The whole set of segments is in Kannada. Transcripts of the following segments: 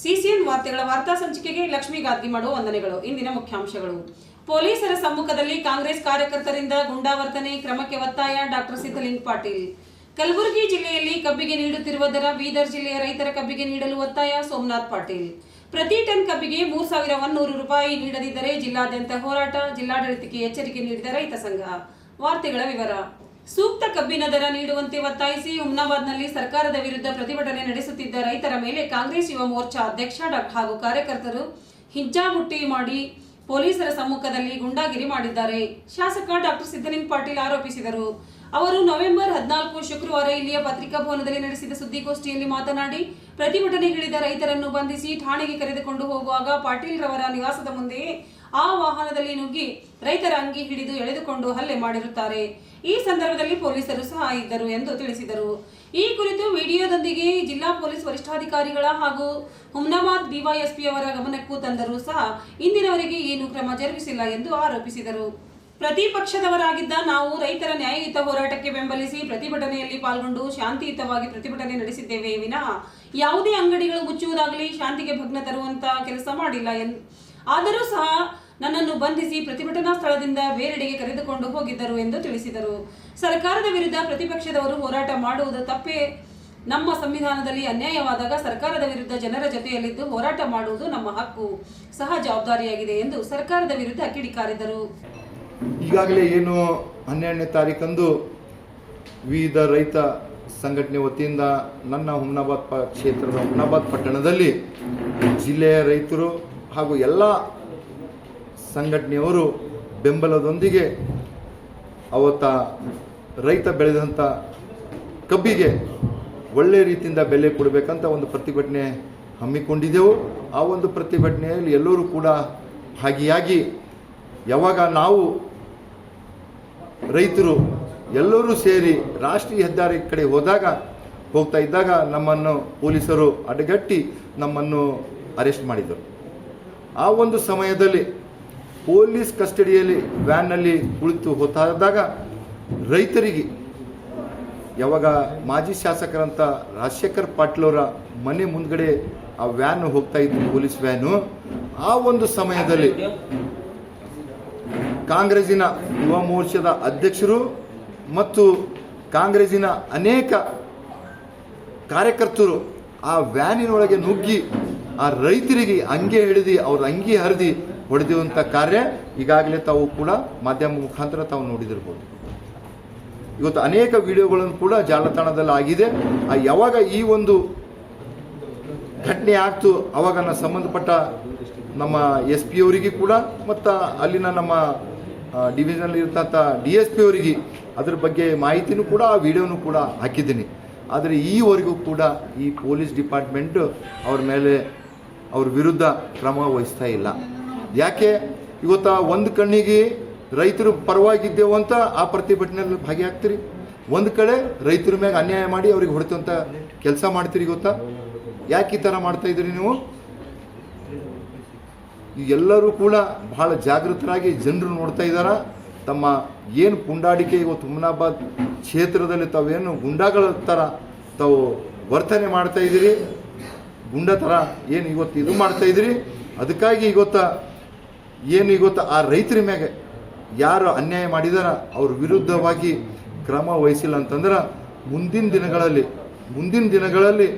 ಸಿಸಿಎನ್ ವಾರ್ತೆಗಳ ವಾರ್ತಾ ಸಂಚಿಕೆಗೆ ಲಕ್ಷ್ಮೀ ಗಾದ್ಗಿಮಡು ವಂದನೆಗಳು. ಇಂದಿನ ಮುಖ್ಯಾಂಶಗಳು. ಪೊಲೀಸರ ಸಮ್ಮುಖದಲ್ಲಿ ಕಾಂಗ್ರೆಸ್ ಕಾರ್ಯಕರ್ತರಿಂದ ಗುಂಡಾವರ್ತನೆ, ಕ್ರಮಕ್ಕೆ ಒತ್ತಾಯ ಡಾಕ್ಟರ್ ಸಿದ್ದಲಿಂಗ್ ಪಾಟೀಲ್. ಕಲಬುರಗಿ ಜಿಲ್ಲೆಯಲ್ಲಿ ಕಬ್ಬಿಗೆ ನೀಡುತ್ತಿರುವ ದರ ಬೀದರ್ ಜಿಲ್ಲೆಯ ರೈತರ ಕಬ್ಬಿಗೆ ನೀಡಲು ಒತ್ತಾಯ ಸೋಮನಾಥ್ ಪಾಟೀಲ್. ಪ್ರತಿ ಟನ್ ಕಬ್ಬಿಗೆ ಮೂರು ಸಾವಿರ ಒನ್ನೂರು ರೂಪಾಯಿ ನೀಡದಿದ್ದರೆ ಜಿಲ್ಲಾದ್ಯಂತ ಹೋರಾಟ, ಜಿಲ್ಲಾಡಳಿತಕ್ಕೆ ಎಚ್ಚರಿಕೆ ನೀಡಿದ ರೈತ ಸಂಘ. ವಾರ್ತೆಗಳ ವಿವರ. ಸೂಕ್ತ ಕಬ್ಬಿನ ದರ ನೀಡುವಂತೆ ಒತ್ತಾಯಿಸಿ ಹುಮ್ನಾಬಾದ್ನಲ್ಲಿ ಸರ್ಕಾರದ ವಿರುದ್ಧ ಪ್ರತಿಭಟನೆ ನಡೆಸುತ್ತಿದ್ದ ರೈತರ ಮೇಲೆ ಕಾಂಗ್ರೆಸ್ ಯುವ ಮೋರ್ಚಾ ಅಧ್ಯಕ್ಷ ಡಾಕ್ಟರ್ ಹಾಗೂ ಕಾರ್ಯಕರ್ತರು ಹಿಂಜಾಮುಟ್ಟಿ ಮಾಡಿ ಪೊಲೀಸರ ಸಮ್ಮುಖದಲ್ಲಿ ಗುಂಡಾಗಿರಿ ಮಾಡಿದ್ದಾರೆ. ಶಾಸಕ ಡಾಕ್ಟರ್ ಸಿದ್ದಲಿಂಗ್ ಪಾಟೀಲ್ ಆರೋಪಿಸಿದರು. ಅವರು ನವೆಂಬರ್ ಹದಿನಾಲ್ಕು ಶುಕ್ರವಾರ ಇಲ್ಲಿಯ ಪತ್ರಿಕಾ ಭವನದಲ್ಲಿ ನಡೆಸಿದ ಸುದ್ದಿಗೋಷ್ಠಿಯಲ್ಲಿ ಮಾತನಾಡಿ ಪ್ರತಿಭಟನೆಗಿಳಿದ ರೈತರನ್ನು ಬಂಧಿಸಿ ಠಾಣೆಗೆ ಕರೆದುಕೊಂಡು ಹೋಗುವಾಗ ಪಾಟೀಲ್ ರವರ ನಿವಾಸದ ಮುಂದೆಯೇ ಆ ವಾಹನದಲ್ಲಿ ನುಗ್ಗಿ ರೈತರ ಅಂಗಿ ಹಿಡಿದು ಎಳೆದುಕೊಂಡು ಹಲ್ಲೆ ಮಾಡಿರುತ್ತಾರೆ. ಈ ಸಂದರ್ಭದಲ್ಲಿ ಪೊಲೀಸರು ಸಹ ಇದ್ದರು ಎಂದು ತಿಳಿಸಿದರು. ಈ ಕುರಿತು ವಿಡಿಯೋದೊಂದಿಗೆ ಜಿಲ್ಲಾ ಪೊಲೀಸ್ ವರಿಷ್ಠಾಧಿಕಾರಿಗಳ ಹಾಗೂ ಹುಮ್ನಾಬಾದ್ ಡಿವೈಎಸ್ಪಿಯವರ ಗಮನಕ್ಕೂ ತಂದರೂ ಸಹ ಇಂದಿನವರೆಗೆ ಏನು ಕ್ರಮ ಜರುಗಿಸಿಲ್ಲ ಎಂದು ಆರೋಪಿಸಿದರು. ಪ್ರತಿಪಕ್ಷದವರಾಗಿದ್ದ ನಾವು ರೈತರ ನ್ಯಾಯಯುತ ಹೋರಾಟಕ್ಕೆ ಬೆಂಬಲಿಸಿ ಪ್ರತಿಭಟನೆಯಲ್ಲಿ ಪಾಲ್ಗೊಂಡು ಶಾಂತಿಯುತವಾಗಿ ಪ್ರತಿಭಟನೆ ನಡೆಸಿದ್ದೇವೆ ವಿನಃ ಯಾವುದೇ ಅಂಗಡಿಗಳು ಮುಚ್ಚುವುದಾಗಲಿ ಶಾಂತಿಗೆ ಭಗ್ನ ತರುವಂತಹ ಕೆಲಸ ಮಾಡಿಲ್ಲ ಆದರೂ ಸಹ ನನ್ನನ್ನು ಬಂಧಿಸಿ ಪ್ರತಿಭಟನಾ ಸ್ಥಳದಿಂದ ಬೇರೆಡೆಗೆ ಕರೆದುಕೊಂಡು ಹೋಗಿದ್ದರು ಎಂದು ತಿಳಿಸಿದರು. ಸರ್ಕಾರದ ವಿರುದ್ಧ ಪ್ರತಿಪಕ್ಷದವರು ಹೋರಾಟ ಮಾಡುವುದು ತಪ್ಪೇ. ನಮ್ಮ ಸಂವಿಧಾನದಲ್ಲಿ ಅನ್ಯಾಯವಾದಾಗ ಸರ್ಕಾರದ ವಿರುದ್ಧ ಜನರ ಜೊತೆಯಲ್ಲಿದ್ದು ಹೋರಾಟ ಮಾಡುವುದು ನಮ್ಮ ಹಕ್ಕು. ಸಹ ಜವಾಬ್ದಾರಿಯಾಗಿದೆ ಎಂದು ಸರ್ಕಾರದ ವಿರುದ್ಧ ಕಿಡಿಕಾರಿದರು. ಈಗಾಗಲೇ ಏನು ಹನ್ನೆರಡನೇ ತಾರೀಕಂದು ವಿವಿಧ ರೈತ ಸಂಘಟನೆ ವತಿಯಿಂದ ನನ್ನ ಹುಮ್ನಾಬಾದ್ ಕ್ಷೇತ್ರದ ಹುಮ್ನಾಬಾದ್ ಪಟ್ಟಣದಲ್ಲಿ ಜಿಲ್ಲೆಯ ರೈತರು ಹಾಗೂ ಎಲ್ಲ ಸಂಘಟನೆಯವರು ಬೆಂಬಲದೊಂದಿಗೆ ಅವತ್ತ ರೈತ ಬೆಳೆದಂಥ ಕಬ್ಬಿಗೆ ಒಳ್ಳೆ ರೀತಿಯಿಂದ ಬೆಲೆ ಕೊಡಬೇಕಂತ ಒಂದು ಪ್ರತಿಭಟನೆ ಹಮ್ಮಿಕೊಂಡಿದ್ದೆವು. ಆ ಒಂದು ಪ್ರತಿಭಟನೆಯಲ್ಲಿ ಎಲ್ಲರೂ ಕೂಡ ಭಾಗಿಯಾಗಿ ಯಾವಾಗ ನಾವು ರೈತರು ಎಲ್ಲರೂ ಸೇರಿ ರಾಷ್ಟ್ರೀಯ ಹೆದ್ದಾರಿ ಕಡೆ ಹೋದಾಗ, ಹೋಗ್ತಾ ಇದ್ದಾಗ ನಮ್ಮನ್ನು ಪೊಲೀಸರು ಅಡಗಟ್ಟಿ ನಮ್ಮನ್ನು ಅರೆಸ್ಟ್ ಮಾಡಿದರು. ಆ ಒಂದು ಸಮಯದಲ್ಲಿ ಪೊಲೀಸ್ ಕಸ್ಟಡಿಯಲ್ಲಿ ವ್ಯಾನ್ನಲ್ಲಿ ಕುಳಿತು ಹೊತ್ತಾದಾಗ ರೈತರಿಗೆ, ಯಾವಾಗ ಮಾಜಿ ಶಾಸಕರಂತ ರಾಜಶೇಖರ್ ಪಾಟೀಲ್ ಅವರ ಮನೆ ಮುಂದ್ಗಡೆ ಆ ವ್ಯಾನ್ ಹೋಗ್ತಾ ಇದ್ರು ಪೊಲೀಸ್ ವ್ಯಾನು, ಆ ಒಂದು ಸಮಯದಲ್ಲಿ ಕಾಂಗ್ರೆಸ್ಸಿನ ಯುವ ಮೋರ್ಚಾದ ಅಧ್ಯಕ್ಷರು ಮತ್ತು ಕಾಂಗ್ರೆಸ್ಸಿನ ಅನೇಕ ಕಾರ್ಯಕರ್ತರು ಆ ವ್ಯಾನಿನೊಳಗೆ ನುಗ್ಗಿ ಆ ರೈತರಿಗೆ ಅಂಗೆ ಹಿಡಿದು ಅವ್ರ ಅಂಗಿ ಹರಿದು ಹೊಡೆದಿರುವಂಥ ಕಾರ್ಯ ಈಗಾಗಲೇ ತಾವು ಕೂಡ ಮಾಧ್ಯಮ ಮುಖಾಂತರ ತಾವು ನೋಡಿದಿರ್ಬೋದು. ಇವತ್ತು ಅನೇಕ ವಿಡಿಯೋಗಳನ್ನು ಕೂಡ ಜಾಲತಾಣದಲ್ಲಿ ಆಗಿದೆ. ಯಾವಾಗ ಈ ಒಂದು ಘಟನೆ ಆಗ್ತು ಅವಾಗ ನಾನು ಸಂಬಂಧಪಟ್ಟ ನಮ್ಮ ಎಸ್ ಪಿ ಅವರಿಗೆ ಕೂಡ ಮತ್ತು ಅಲ್ಲಿನ ನಮ್ಮ ಡಿವಿಷನಲ್ಲಿ ಇರ್ತಂಥ ಡಿ ಎಸ್ ಪಿ ಅವರಿಗೆ ಅದ್ರ ಬಗ್ಗೆ ಮಾಹಿತಿನೂ ಕೂಡ ಆ ವಿಡಿಯೋನು ಕೂಡ ಹಾಕಿದ್ದೀನಿ. ಆದರೆ ಈವರೆಗೂ ಕೂಡ ಈ ಪೊಲೀಸ್ ಡಿಪಾರ್ಟ್ಮೆಂಟ್ ಅವ್ರ ಮೇಲೆ ಅವ್ರ ವಿರುದ್ಧ ಕ್ರಮ ವಹಿಸ್ತಾ ಇಲ್ಲ. ಯಾಕೆ ಇವತ್ತ ಒಂದು ಕಣ್ಣಿಗೆ ರೈತರು ಪರವಾಗಿದ್ದೇವು ಅಂತ ಆ ಪ್ರತಿಭಟನೆಯಲ್ಲಿ ಭಾಗಿಯಾಗ್ತೀರಿ? ಒಂದು ಕಡೆ ರೈತರ ಮ್ಯಾಗ ಅನ್ಯಾಯ ಮಾಡಿ ಅವ್ರಿಗೆ ಹೊಡೆತಂತ ಕೆಲಸ ಮಾಡ್ತೀರಿ ಗೊತ್ತಾ? ಯಾಕೆ ಈ ಥರ ಮಾಡ್ತಾ ಇದ್ದೀರಿ ನೀವು? ಎಲ್ಲರೂ ಕೂಡ ಬಹಳ ಜಾಗೃತರಾಗಿ ಜನರು ನೋಡ್ತಾ ಇದ್ದಾರ. ತಮ್ಮ ಏನು ಪುಂಡಾಡಿಕೆ ಇವತ್ತು ಹುಮ್ನಾಬಾದ್ ಕ್ಷೇತ್ರದಲ್ಲಿ ತಾವೇನು ಗುಂಡಾಗಳ ಥರ ತಾವು ವರ್ತನೆ ಮಾಡ್ತಾ ಇದ್ದೀರಿ? ಗುಂಡ ಥರ ಏನು ಇವತ್ತು ಇದು ಮಾಡ್ತಾ ಇದ್ದೀರಿ? ಅದಕ್ಕಾಗಿ ಇವತ್ತ ಏನು ಗೊತ್ತಾ? ಆ ರೈತರ ಮ್ಯಾಗೆ ಯಾರು ಅನ್ಯಾಯ ಮಾಡಿದಾರ ಅವ್ರ ವಿರುದ್ಧವಾಗಿ ಕ್ರಮ ವಹಿಸಿಲ್ಲ ಅಂತಂದ್ರೆ ಮುಂದಿನ ದಿನಗಳಲ್ಲಿ ಮುಂದಿನ ದಿನಗಳಲ್ಲಿ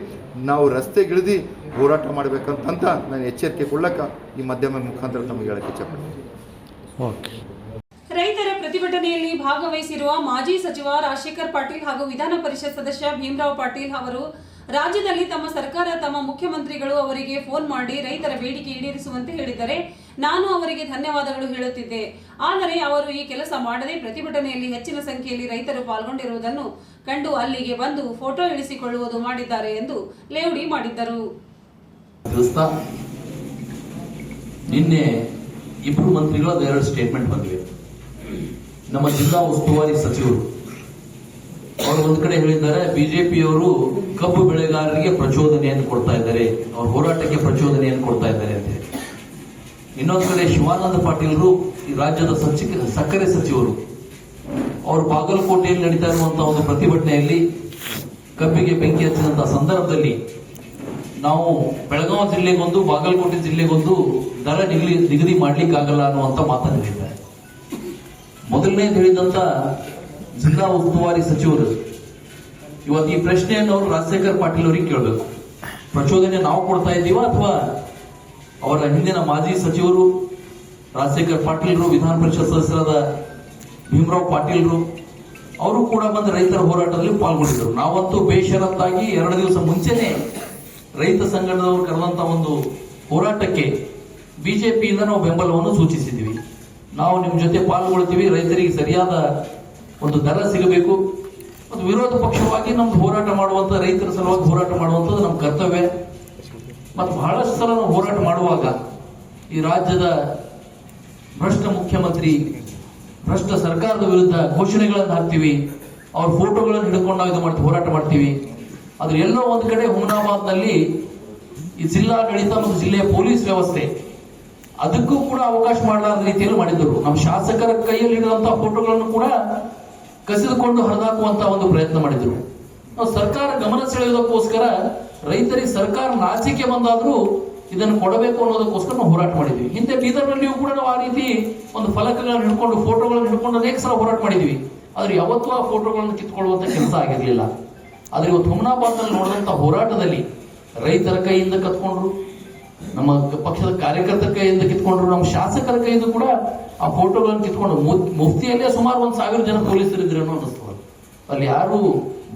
ನಾವು ರಸ್ತೆಗಿಳಿದು ಹೋರಾಟ ಮಾಡ್ಬೇಕಂತಂತ ನಾನು ಎಚ್ಚರಿಕೆ ಕೊಡ್ಲಕ್ಕ ಈ ಮಾಧ್ಯಮ ಮುಖಾಂತರ ತಮಗೆ ಹೇಳಕ್ಕೆ ಇಚ್ಛಪಡ್ತೀನಿ. ಓಕೆ. ರೈತರ ಪ್ರತಿಭಟನೆಯಲ್ಲಿ ಭಾಗವಹಿಸಿರುವ ಮಾಜಿ ಸಚಿವ ರಾಜಶೇಖರ್ ಪಾಟೀಲ್ ಹಾಗೂ ವಿಧಾನ ಪರಿಷತ್ ಸದಸ್ಯ ಭೀಮರಾವ್ ಪಾಟೀಲ್ ಅವರು ರಾಜ್ಯದಲ್ಲಿ ತಮ್ಮ ಸರ್ಕಾರ ತಮ್ಮ ಮುಖ್ಯಮಂತ್ರಿಗಳು ಅವರಿಗೆ ಫೋನ್ ಮಾಡಿ ರೈತರ ಬೇಡಿಕೆ ಈಡೇರಿಸುವಂತೆ ಹೇಳಿದರೆ ನಾನು ಅವರಿಗೆ ಧನ್ಯವಾದಗಳು ಹೇಳುತ್ತಿದ್ದೆ. ಆದರೆ ಅವರು ಈ ಕೆಲಸ ಮಾಡದೆ ಪ್ರತಿಭಟನೆಯಲ್ಲಿ ಹೆಚ್ಚಿನ ಸಂಖ್ಯೆಯಲ್ಲಿ ರೈತರು ಪಾಲ್ಗೊಂಡಿರುವುದನ್ನು ಕಂಡು ಅಲ್ಲಿಗೆ ಬಂದು ಫೋಟೋ ಇಳಿಸಿಕೊಳ್ಳುವುದು ಮಾಡಿದ್ದಾರೆ ಎಂದು ಲೇವಡಿ ಮಾಡಿದ್ದರು. ನಿನ್ನೆ ಇಬ್ಬರು ಮಂತ್ರಿಗಳ ಎರಡು ಸ್ಟೇಟ್ಮೆಂಟ್ ಬಂದಿವೆ. ನಮ್ಮ ಜಿಲ್ಲಾ ಉಸ್ತುವಾರಿ ಸಚಿವರು, ಅವರು ಒಂದ್ ಕಡೆ ಹೇಳಿದ್ದಾರೆ, ಬಿಜೆಪಿಯವರು ಕಬ್ಬು ಬೆಳೆಗಾರರಿಗೆ ಪ್ರಚೋದನೆಯನ್ನು ಕೊಡ್ತಾ ಇದ್ದಾರೆ. ಅವ್ರ ಹೋರಾಟಕ್ಕೆ ಪ್ರಚೋದನೆಯನ್ನು ಕೊಡ್ತಾ ಇದ್ದಾರೆ ಇನ್ನೊಂದು ಕಡೆ ಶಿವಾನಂದ ಪಾಟೀಲರು ಈ ರಾಜ್ಯದ ಸಚಿವ ಸಕ್ಕರೆ ಸಚಿವರು. ಅವರು ಬಾಗಲಕೋಟೆಯಲ್ಲಿ ನಡೀತಾ ಇರುವಂತಹ ಒಂದು ಪ್ರತಿಭಟನೆಯಲ್ಲಿ ಕಬ್ಬಿಗೆ ಬೆಂಕಿ ಹಚ್ಚಿದಂತಹ ಸಂದರ್ಭದಲ್ಲಿ ನಾವು ಬೆಳಗಾವಿ ಜಿಲ್ಲೆಗೊಂದು, ಬಾಗಲಕೋಟೆ ಜಿಲ್ಲೆಗೊಂದು ದರ ನಿಗದಿ ನಿಗದಿ ಮಾಡ್ಲಿಕ್ಕಾಗಲ್ಲ ಅನ್ನುವಂತ ಮಾತನ್ನು ಹೇಳಿದ್ದಾರೆ ಮೊದಲನೇ ಹೇಳಿದಂತ ಜಿಲ್ಲಾ ಉಸ್ತುವಾರಿ ಸಚಿವರು, ಇವತ್ತು ಈ ಪ್ರಶ್ನೆಯನ್ನು ಅವರು ರಾಜಶೇಖರ್ ಪಾಟೀಲ್ ಅವರಿಗೆ ಕೇಳಬೇಕು. ಪ್ರಚೋದನೆ ನಾವು ಕೊಡ್ತಾ ಇದ್ದೀವ ಅಥವಾ ಅವರ ಹಿಂದಿನ ಮಾಜಿ ಸಚಿವರು ರಾಜಶೇಖರ್ ಪಾಟೀಲ್ರು, ವಿಧಾನ ಪರಿಷತ್ ಸದಸ್ಯರಾದ ಭೀಮರಾವ್ ಪಾಟೀಲ್ರು, ಅವರು ಕೂಡ ಬಂದು ರೈತರ ಹೋರಾಟದಲ್ಲಿ ಪಾಲ್ಗೊಂಡಿದ್ದರು. ನಾವಂತೂ ಬೇಷರತ್ತಾಗಿ ಎರಡು ದಿವಸ ಮುಂಚೆನೆ ರೈತ ಸಂಘಟನೆಯವರು ಕರೆದಂತ ಒಂದು ಹೋರಾಟಕ್ಕೆ ಬಿಜೆಪಿಯಿಂದ ನಾವು ಬೆಂಬಲವನ್ನು ಸೂಚಿಸಿದ್ವಿ ನಾವು ನಿಮ್ಮ ಜೊತೆ ಪಾಲ್ಗೊಳ್ತೀವಿ, ರೈತರಿಗೆ ಸರಿಯಾದ ಒಂದು ದರ ಸಿಗಬೇಕು. ಮತ್ತು ವಿರೋಧ ಪಕ್ಷವಾಗಿ ನಮ್ದು ಹೋರಾಟ ಮಾಡುವಂತ, ರೈತರ ಸಲುವಾಗಿ ಹೋರಾಟ ಮಾಡುವಂಥದ್ದು ನಮ್ಮ ಕರ್ತವ್ಯ. ಮತ್ತು ಬಹಳಷ್ಟು ಸಲ ಹೋರಾಟ ಮಾಡುವಾಗ ಈ ರಾಜ್ಯದ ಭ್ರಷ್ಟ ಮುಖ್ಯಮಂತ್ರಿ, ಭ್ರಷ್ಟ ಸರ್ಕಾರದ ವಿರುದ್ಧ ಘೋಷಣೆಗಳನ್ನು ಹಾಕ್ತೀವಿ, ಅವ್ರ ಫೋಟೋಗಳನ್ನು ಹಿಡ್ಕೊಂಡು ನಾವು ಇದು ಮಾಡ್ತೀವಿ, ಹೋರಾಟ ಮಾಡ್ತೀವಿ. ಆದ್ರೆ ಎಲ್ಲೋ ಒಂದು ಕಡೆ ಹುಮನಾಬಾದ್ನಲ್ಲಿ ಈ ಜಿಲ್ಲಾಡಳಿತ ಮತ್ತು ಜಿಲ್ಲೆಯ ಪೊಲೀಸ್ ವ್ಯವಸ್ಥೆ, ಅದಕ್ಕೂ ಕೂಡ ಅವಕಾಶ ಮಾಡಲಾದ ರೀತಿಯಲ್ಲಿ ಮಾಡಿದ್ದರು. ನಮ್ಮ ಶಾಸಕರ ಕೈಯಲ್ಲಿ ಇರುವಂತಹ ಫೋಟೋಗಳನ್ನು ಕೂಡ ಕಸಿದುಕೊಂಡು ಹರಿದಾಕುವಂತ ಒಂದು ಪ್ರಯತ್ನ ಮಾಡಿದ್ರು. ನಾವು ಸರ್ಕಾರ ಗಮನ ಸೆಳೆಯೋದಕ್ಕೋಸ್ಕರ ರೈತರಿಗೆ ಸರ್ಕಾರ ನಾಚಿಕೆ ಬಂದಾದರೂ ಇದನ್ನು ಕೊಡಬೇಕು ಅನ್ನೋದಕ್ಕೋಸ್ಕರ ನಾವು ಹೋರಾಟ ಮಾಡಿದ್ವಿ. ಹಿಂದೆ ಬೀದರ್ನಲ್ಲಿಯೂ ಕೂಡ ನಾವು ಆ ರೀತಿ ಒಂದು ಫಲಕಗಳನ್ನು ಹಿಡ್ಕೊಂಡು, ಫೋಟೋಗಳನ್ನು ಹಿಡ್ಕೊಂಡು ಅನೇಕ ಸಲ ಹೋರಾಟ ಮಾಡಿದ್ವಿ. ಆದರೆ ಯಾವತ್ತೂ ಆ ಫೋಟೋಗಳನ್ನು ಕಿತ್ಕೊಳ್ಳುವಂಥ ಕೆಲಸ ಆಗಿರಲಿಲ್ಲ. ಆದ್ರೆ ಇವತ್ತು ಹುಮನಾಬಾದ್ನಲ್ಲಿ ನೋಡಿದಂತ ಹೋರಾಟದಲ್ಲಿ ರೈತರ ಕೈಯಿಂದ ಕತ್ಕೊಂಡ್ರು. ನಮ್ಮ ಪಕ್ಷದ ಕಾರ್ಯಕರ್ತರ ಕೈಯಿಂದ ಕಿತ್ಕೊಂಡ್ರು. ನಮ್ಮ ಶಾಸಕರ ಕೈಯಿಂದ ಕೂಡ ಆ ಫೋಟೋಗಳನ್ನು ಕಿತ್ಕೊಂಡು ಮುಫ್ತಿಯಲ್ಲೇ ಸುಮಾರು ಒಂದು ಸಾವಿರ ಜನ ಪೊಲೀಸರು ಇದ್ರು ಅನ್ನೋ ಅನಿಸ್ತದೆ ಅಲ್ಲಿ ಯಾರು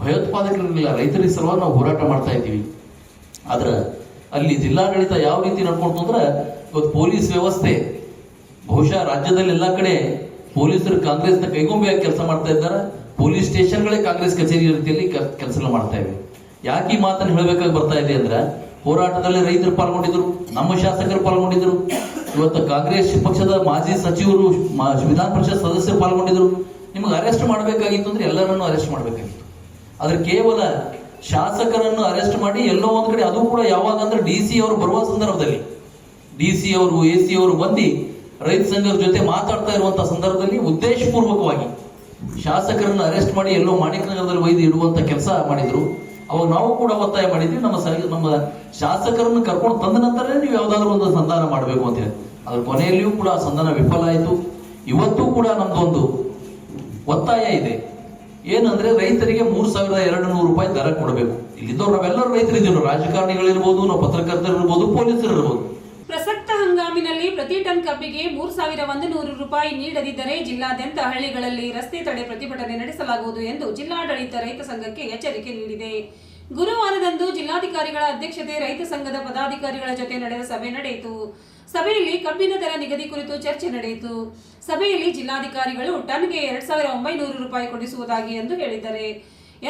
ಭಯೋತ್ಪಾದಕರಿರಲಿಲ್ಲ. ರೈತರಿಗೆ ಸಲುವಾಗಿ ನಾವು ಹೋರಾಟ ಮಾಡ್ತಾ ಇದ್ದೀವಿ. ಆದ್ರೆ ಅಲ್ಲಿ ಜಿಲ್ಲಾಡಳಿತ ಯಾವ ರೀತಿ ನಡ್ಕೊಂತು ಅಂದ್ರೆ ಇವತ್ತು ಪೊಲೀಸ್ ವ್ಯವಸ್ಥೆ, ಬಹುಶಃ ರಾಜ್ಯದಲ್ಲಿ ಎಲ್ಲಾ ಕಡೆ ಪೊಲೀಸರು ಕಾಂಗ್ರೆಸ್ನ ಕೈಗೊಂಬೆಯಾಗಿ ಕೆಲಸ ಮಾಡ್ತಾ ಇದ್ದಾರೆ. ಪೊಲೀಸ್ ಸ್ಟೇಷನ್ಗಳೇ ಕಾಂಗ್ರೆಸ್ ಕಚೇರಿ ರೀತಿಯಲ್ಲಿ ಕೆಲಸ ಮಾಡ್ತಾ ಇವೆ. ಯಾಕೆ ಈ ಮಾತನ್ನು ಹೇಳಬೇಕಾಗಿ ಬರ್ತಾ ಇದೆ ಅಂದ್ರೆ ಹೋರಾಟದಲ್ಲಿ ರೈತರು ಪಾಲ್ಗೊಂಡಿದ್ರು ನಮ್ಮ ಶಾಸಕರು ಪಾಲ್ಗೊಂಡಿದ್ರು ಇವತ್ತು ಕಾಂಗ್ರೆಸ್ ಪಕ್ಷದ ಮಾಜಿ ಸಚಿವರು ವಿಧಾನ ಪರಿಷತ್ ಸದಸ್ಯರು ಪಾಲ್ಗೊಂಡಿದ್ರು ನಿಮಗೆ ಅರೆಸ್ಟ್ ಮಾಡಬೇಕಾಗಿತ್ತು ಅಂದ್ರೆ ಎಲ್ಲರನ್ನು ಅರೆಸ್ಟ್ ಮಾಡಬೇಕಾಗಿತ್ತು. ಆದ್ರೆ ಕೇವಲ ಶಾಸಕರನ್ನು ಅರೆಸ್ಟ್ ಮಾಡಿ ಎಲ್ಲೋ ಒಂದ್ ಕಡೆ, ಅದು ಕೂಡ ಯಾವಾಗ ಅಂದ್ರೆ ಡಿ ಸಿ ಅವರು ಬರುವ ಸಂದರ್ಭದಲ್ಲಿ. ಡಿ ಸಿ ಅವರು, ಎ ಸಿ ಅವರು ಬಂದು ರೈತ ಸಂಘದ ಜೊತೆ ಮಾತಾಡ್ತಾ ಇರುವಂತಹ ಸಂದರ್ಭದಲ್ಲಿ ಉದ್ದೇಶಪೂರ್ವಕವಾಗಿ ಶಾಸಕರನ್ನು ಅರೆಸ್ಟ್ ಮಾಡಿ ಎಲ್ಲೋ ಮಾಣಿಕನಗರದಲ್ಲಿ ಒಯ್ದು ಇಡುವಂತ ಕೆಲಸ ಮಾಡಿದ್ರು. ಅವಾಗ ನಾವು ಕೂಡ ಒತ್ತಾಯ ಮಾಡಿದ್ವಿ. ನಮ್ಮ ನಮ್ಮ ಶಾಸಕರನ್ನು ಕರ್ಕೊಂಡು ತಂದ ನಂತರ ನೀವು ಯಾವ್ದಾದ್ರು ಒಂದು ಸಂಧಾನ ಮಾಡಬೇಕು ಅಂತ ಹೇಳಿ. ಅದ್ರ ಕೊನೆಯಲ್ಲಿಯೂ ಕೂಡ ಆ ಸಂಧಾನ ವಿಫಲ ಆಯಿತು. ಇವತ್ತು ಕೂಡ ನಮ್ದೊಂದು ಒತ್ತಾಯ ಇದೆ. ಏನಂದ್ರೆ ರೈತರಿಗೆ ಮೂರ್ ಸಾವಿರದ ಎರಡು ನೂರು ರೂಪಾಯಿ ದರ ಕೊಡಬೇಕು. ಇಲ್ಲಿದ್ದವ್ರು ನಾವೆಲ್ಲರೂ ರೈತರಿದ್ದೀವಿ. ರಾಜಕಾರಣಿಗಳಿರ್ಬೋದು ನಾವು ಪತ್ರಕರ್ತರಿರ್ಬೋದು ಪೊಲೀಸರು ಇರ್ಬೋದು ಪ್ರಸಕ್ತ ಹಂಗಾಮಿನಲ್ಲಿ ಪ್ರತಿ ಟನ್ ಕಬ್ಬಿಗೆ ಮೂರು ಸಾವಿರ ಒಂದು ನೂರು ರೂಪಾಯಿ ನೀಡದಿದ್ದರೆ ಜಿಲ್ಲಾದ್ಯಂತ ಹಳ್ಳಿಗಳಲ್ಲಿ ರಸ್ತೆ ತಡೆ ಪ್ರತಿಭಟನೆ ನಡೆಸಲಾಗುವುದು ಎಂದು ಜಿಲ್ಲಾಡಳಿತ ರೈತ ಸಂಘಕ್ಕೆ ಎಚ್ಚರಿಕೆ ನೀಡಿದೆ. ಗುರುವಾರದಂದು ಜಿಲ್ಲಾಧಿಕಾರಿಗಳ ಅಧ್ಯಕ್ಷತೆ ರೈತ ಸಂಘದ ಪದಾಧಿಕಾರಿಗಳ ಜೊತೆ ನಡೆದ ಸಭೆ ನಡೆಯಿತು. ಸಭೆಯಲ್ಲಿ ಕಬ್ಬಿನ ದರ ನಿಗದಿ ಕುರಿತು ಚರ್ಚೆ ನಡೆಯಿತು. ಸಭೆಯಲ್ಲಿ ಜಿಲ್ಲಾಧಿಕಾರಿಗಳು ಟನ್ಗೆ ಎರಡ್ ಸಾವಿರ ಒಂಬೈನೂರು ರೂಪಾಯಿ ಕೊಡಿಸುವುದಾಗಿ ಎಂದು ಹೇಳಿದ್ದಾರೆ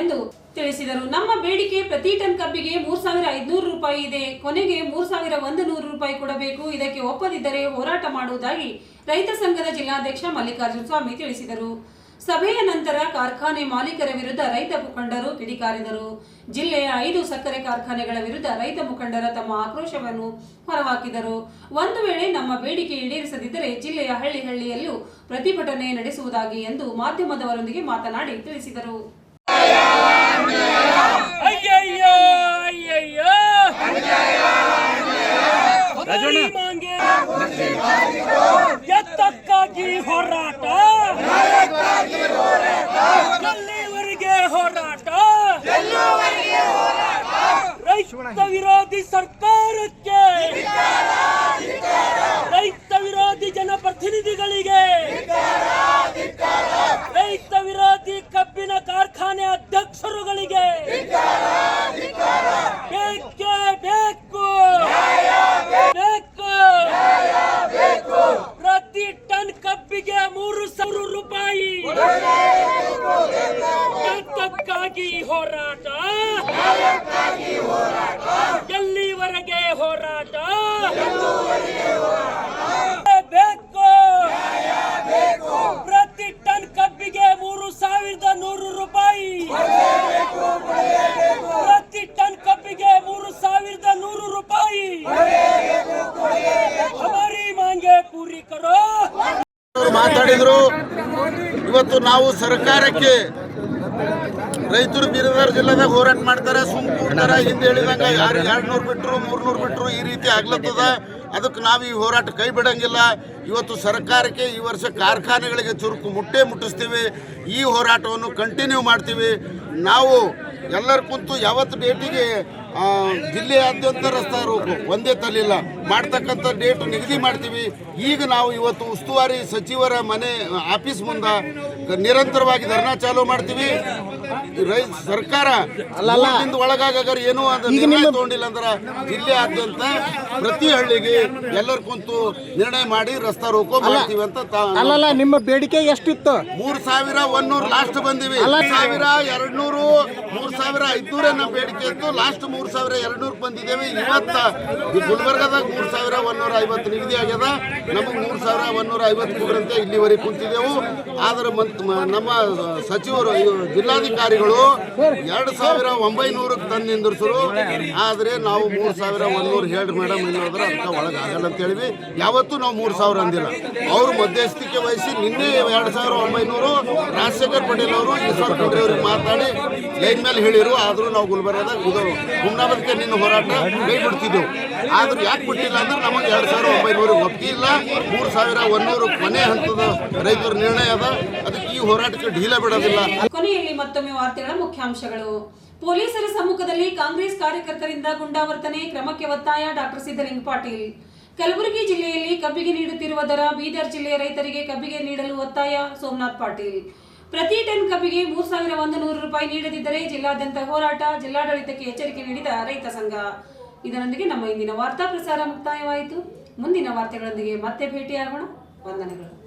ಎಂದು ತಿಳಿಸಿದರು. ನಮ್ಮ ಬೇಡಿಕೆ ಪ್ರತಿ ಟನ್ ಕಬ್ಬಿಗೆ ಮೂರ್ ಸಾವಿರ ಐದುನೂರು ರೂಪಾಯಿ ಇದೆ. ಕೊನೆಗೆ ಮೂರ್ ಸಾವಿರ ಒಂದು ನೂರು ರೂಪಾಯಿ ಕೊಡಬೇಕು. ಇದಕ್ಕೆ ಒಪ್ಪದಿದ್ದರೆ ಹೋರಾಟ ಮಾಡುವುದಾಗಿ ರೈತ ಸಂಘದ ಜಿಲ್ಲಾಧ್ಯಕ್ಷ ಮಲ್ಲಿಕಾರ್ಜುನ ಸ್ವಾಮಿ ತಿಳಿಸಿದರು. ಸಭೆಯ ನಂತರ ಕಾರ್ಖಾನೆ ಮಾಲೀಕರ ವಿರುದ್ಧ ರೈತ ಮುಖಂಡರು ಕಿಡಿಕಾರಿದರು ಜಿಲ್ಲೆಯ ಐದು ಸಕ್ಕರೆ ಕಾರ್ಖಾನೆಗಳ ವಿರುದ್ಧ ರೈತ ಮುಖಂಡರ ತಮ್ಮ ಆಕ್ರೋಶವನ್ನು ಹೊರಹಾಕಿದರು. ಒಂದು ವೇಳೆ ನಮ್ಮ ಬೇಡಿಕೆ ಈಡೇರಿಸದಿದ್ದರೆ ಜಿಲ್ಲೆಯ ಹಳ್ಳಿ ಹಳ್ಳಿಯಲ್ಲೂ ಪ್ರತಿಭಟನೆ ನಡೆಸುವುದಾಗಿ ಎಂದು ಮಾಧ್ಯಮದವರೊಂದಿಗೆ ಮಾತನಾಡಿ ತಿಳಿಸಿದರು. ಅಯ್ಯಯ್ಯೋ ಅಯ್ಯಯ್ಯೋ! ಬದಲಿ ಮಾಂಗೆ ಎತ್ತಕ್ಕಾಗಿ ಹೋರಾಟ. ಎಲ್ಲಿವರೆಗೆ ಹೋರಾಟ. ರೈತ ವಿರೋಧಿ ಸರ್ಕಾರಕ್ಕೆ. ರೈತ ವಿರೋಧಿ ಜನಪ್ರತಿನಿಧಿಗಳಿಗೆ. ರೈತ ವಿರೋಧಿ ಕಬ್ಬಿನ ಕಾರ್ಖಾನೆ ಅಧ್ಯಕ್ಷರುಗಳಿಗೆ ಬೇಕೇ ಬೇಕು ಬೇಕು ಪ್ರತಿ ಟನ್ ಕಬ್ಬಿಗೆ ಮೂರು ಸಾವಿರ ರೂಪಾಯಿ ಯಾತಕ್ಕಾಗಿ ಹೋರಾಟ ಎಲ್ಲಿವರೆಗೆ ಹೋರಾಟ ಬೇಕು ಪ್ರತಿ ಟನ್ ಕಬ್ಬಿಗೆ ಮೂರು ಸಾವಿರದ ನೂರು ರೂಪಾಯಿ ಪ್ರತಿ ಟನ್ ಕಬ್ಬಿಗೆ ಮೂರು ಸಾವಿರದ ನೂರು ರೂಪಾಯಿ ಹಮಾರಿ ಮಾಂಗೆ ಪೂರಿ ಕರೋ ಅವರು ಮಾತಾಡಿದ್ರು ಇವತ್ತು ನಾವು ಸರ್ಕಾರಕ್ಕೆ ರೈತರು ಬೀದರ್ ಜಿಲ್ಲೆದಾಗ ಹೋರಾಟ ಮಾಡ್ತಾರೆ ಸುಮ್ ಸರ್ಕಾರ ಹಿಂದೆ ಹೇಳಿದಂಗ ಯಾರು ಎರಡ್ ನೂರು ಬಿಟ್ರು ಮೂರ್ನೂರು ಬಿಟ್ರು ಈ ರೀತಿ ಆಗ್ಲತ್ತದ. ಅದಕ್ಕೆ ನಾವು ಈ ಹೋರಾಟ ಕೈ ಬಿಡಂಗಿಲ್ಲ. ಇವತ್ತು ಸರ್ಕಾರಕ್ಕೆ ಈ ವರ್ಷ ಕಾರ್ಖಾನೆಗಳಿಗೆ ಚುರುಕು ಮುಟ್ಟೆ ಮುಟ್ಟಿಸ್ತೀವಿ. ಈ ಹೋರಾಟವನ್ನು ಕಂಟಿನ್ಯೂ ಮಾಡ್ತೀವಿ. ನಾವು ಎಲ್ಲರ ಕುಂತು ಯಾವತ್ತು ಡೇಟಿಗೆ ಆ, ಜಿಲ್ಲೆಯಾದ್ಯಂತ ರಸ್ತೆ ರೋಕು ಒಂದೇ ತರಲಿಲ್ಲ ಮಾಡ್ತಕ್ಕಂಥ ಡೇಟ್ ನಿಗದಿ ಮಾಡ್ತೀವಿ. ಈಗ ನಾವು ಇವತ್ತು ಉಸ್ತುವಾರಿ ಸಚಿವರ ಮನೆ ಆಫೀಸ್ ಮುಂದೆ ನಿರಂತರವಾಗಿ ಧರ್ನಾ ಚಾಲೂ ಮಾಡ್ತೀವಿ. ರೈ ಸರ್ಕಾರ ಅಲ್ಲಿಂದ ಒಳಗಾಗಾರ ಏನೂ ಅದು ನಿರ್ಣಯ ತಗೊಂಡಿಲ್ಲ ಅಂದ್ರೆ ಜಿಲ್ಲೆಯಾದ್ಯಂತ ಪ್ರತಿ ಹಳ್ಳಿಗೆ ಎಲ್ಲರೂ ಕುಂತು ನಿರ್ಣಯ ಮಾಡಿ ರಸ್ತಾ ರೋಕೋ ಮಾಡ್ತೀವಿ ಅಂತ ಅಲ್ಲಲ್ಲ ನಿಮ್ಮ ಬೇಡಿಕೆ ಎಷ್ಟಿತ್ತು? ಮೂರ್ ಸಾವಿರ ಒಂದೂರು ಲಾಸ್ಟ್ ಬಂದಿವಿ. ಸಾವಿರ ಎರಡ್ನೂರು ಮೂರ್ ಸಾವಿರ ಐದ್ನೂರ ನಮ್ಮ ಬೇಡಿಕೆ ಇತ್ತು. ಲಾಸ್ಟ್ ಮೂರ್ ಸಾವಿರ ಎರಡ್ ನೂರು ಬಂದಿದ್ದೇವೆ. ಇವತ್ತ ಗುಲ್ಬರ್ಗದಾಗ ಮೂರ್ ಸಾವಿರ ಒಂದೂರ ಐವತ್ತು ನಿಗದಿ ಆಗ್ಯದ. ನಮಗೆ ಮೂರ್ ಸಾವಿರ ಒಂದೂರ ಐವತ್ತು ಕೊಡ್ರಂತೆ ಇಲ್ಲಿವರೆಗೆ ಕುಂತಿದ್ದೆವು. ಆದ್ರೆ ನಮ್ಮ ಸಚಿವರು ಇವ್ರು ಜಿಲ್ಲಾಧಿಕಾರಿಗಳು ಎರಡು ಸಾವಿರ ಒಂಬೈನೂರಕ್ಕೆ ತಂದು ನಿಂದಿರ್ಸರು. ಆದರೆ ನಾವು ಮೂರು ಸಾವಿರ ಒಂದೂರು ಹೇಳಿ ಮೇಡಮ್ ಇಲ್ಲೋದ್ರೆ ಅದಕ್ಕೆ ಒಳಗಾಗಲ್ಲ ಅಂತ ಯಾವತ್ತೂ ನಾವು ಮೂರು ಸಾವಿರ ಅಂದಿಲ್ಲ. ಅವರು ಮಧ್ಯಸ್ಥಿಕೆ ವಹಿಸಿ ನಿನ್ನೆ ಎರಡು ಸಾವಿರ ಒಂಬೈನೂರು ರಾಜಶೇಖರ್ ಪಟೇಲ್ ಅವರು ಈಶ್ವರ್ ಖಂಡ್ರೆ ಅವ್ರಿಗೆ ಮಾತಾಡಿ ಲೈನ್ ಮೇಲೆ ಹೇಳಿರು. ಆದರೂ ನಾವು ಗುಲ್ಬರ್ಗದಾಗ ಇದು ಹುಮ್ನಾಬಾದ್ಗೆ ನಿನ್ನ ಹೋರಾಟ ಕೈ ಬಿಡ್ತಿದ್ದೆವು ಆದ್ರ ಯಾಕೆ ಬಿಟ್ಟಿಲ್ಲ ಅಂದ್ರೆ ನಮಗೆ ಎರಡು ಸಾವಿರ ಒಂಬೈನೂರಿಗೆ ಒಪ್ಪಿಗೆ ಇಲ್ಲ. ಮೂರು ಸಾವಿರ ಒಂದೂರು ಕೊನೆ ಹಂತದ ರೈತರ ನಿರ್ಣಯ ಅದ. ಈ ಹೋರಾಟಕ್ಕೆ ಢೀಲ ಬಿಡೋದಿಲ್ಲ. ಕೊನೆಯಲ್ಲಿ ಮತ್ತೊಮ್ಮೆ ವಾರ್ತೆಗಳ ಮುಖ್ಯಾಂಶಗಳು. ಪೊಲೀಸರ ಸಮ್ಮುಖದಲ್ಲಿ ಕಾಂಗ್ರೆಸ್ ಕಾರ್ಯಕರ್ತರಿಂದ ಗುಂಡಾವರ್ತನೆ, ಕ್ರಮಕ್ಕೆ ಒತ್ತಾಯ ಡಾಕ್ಟರ್ ಸಿದ್ದಲಿಂಗ ಪಾಟೀಲ್. ಕಲಬುರಗಿ ಜಿಲ್ಲೆಯಲ್ಲಿ ಕಬ್ಬಿಗೆ ನೀಡುತ್ತಿರುವ ದರ ಬೀದರ್ ಜಿಲ್ಲೆಯ ರೈತರಿಗೆ ಕಬ್ಬಿಗೆ ನೀಡಲು ಒತ್ತಾಯ ಸೋಮನಾಥ್ ಪಾಟೀಲ್. ಪ್ರತಿ ಟನ್ ಕಬ್ಬಿಗೆ ಮೂರ್ ಸಾವಿರ ಒಂದು ನೂರು ರೂಪಾಯಿ ನೀಡದಿದ್ದರೆ ಜಿಲ್ಲಾದ್ಯಂತ ಹೋರಾಟ ಜಿಲ್ಲಾಡಳಿತಕ್ಕೆ ಎಚ್ಚರಿಕೆ ನೀಡಿದ ರೈತ ಸಂಘ. ಇದರೊಂದಿಗೆ ನಮ್ಮ ಇಂದಿನ ವಾರ್ತಾ ಪ್ರಸಾರ ಮುಕ್ತಾಯವಾಯಿತು. ಮುಂದಿನ ವಾರ್ತೆಗಳೊಂದಿಗೆ ಮತ್ತೆ ಭೇಟಿಯಾಗೋಣ. ವಂದನೆಗಳು.